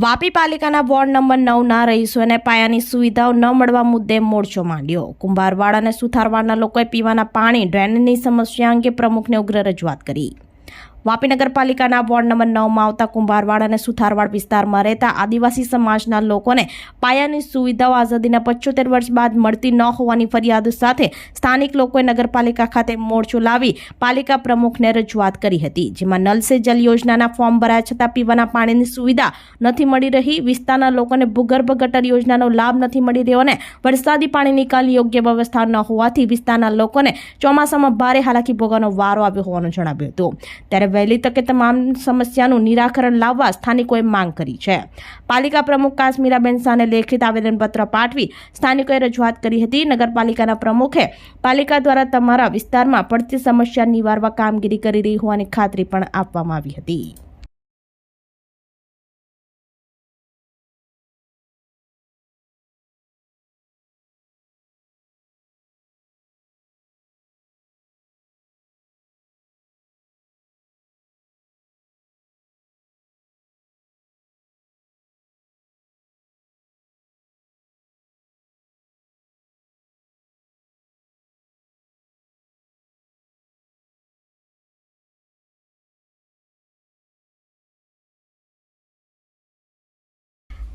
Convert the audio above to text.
વાપી પાલિકાના ward number નવના રહીશોને પાયાની સુવિધાઓ ન મળવા મુદ્દે મોરચો માંડ્યો. કુંભારવાડ અને સુથારવાડના લોકોએ પીવાના પાણી ડ્રેનેજની સમસ્યા અંગે પ્રમુખને ઉગ્ર રજૂઆત કરી. વાપી નગરપાલિકાના વોર્ડ નંબર નવમાં આવતા કુંભારવાડ અને સુથારવાડ વિસ્તારમાં રહેતા આદિવાસી સમાજના લોકોને પાયાની સુવિધાઓ આઝાદીના પચોતેર વર્ષ બાદ મળતી ન હોવાની ફરિયાદ સાથે સ્થાનિક લોકોએ નગરપાલિકા ખાતે મોરચો લાવી પાલિકા પ્રમુખને રજૂઆત કરી હતી, જેમાં નલ સે જલ યોજનાના ફોર્મ ભરાયા છતાં પીવાના પાણીની સુવિધા નથી મળી રહી, વિસ્તારના લોકોને ભૂગર્ભ ગટર યોજનાનો લાભ નથી મળી રહ્યો અને વરસાદી પાણી નિકાલ યોગ્ય વ્યવસ્થા ન હોવાથી વિસ્તારના લોકોને ચોમાસામાં ભારે હાલાકી ભોગવવાનો વારો આવ્યો હોવાનું જણાવ્યું હતું. ત્યારે વહેલી તકે તમામ સમસ્યાનું નિરાકરણ લાવવા સ્થાનિકોએ માંગ કરી છે. પાલિકા પ્રમુખ કાશ્મીરાબેન શાહને લેખિત આવેદનપત્ર પાઠવી સ્થાનિકોએ રજૂઆત કરી હતી. નગરપાલિકાના પ્રમુખે પાલિકા દ્વારા તમારા વિસ્તારમાં પડતી સમસ્યા નિવારવા કામગીરી કરી રહી હોવાની ખાતરી પણ આપવામાં આવી હતી.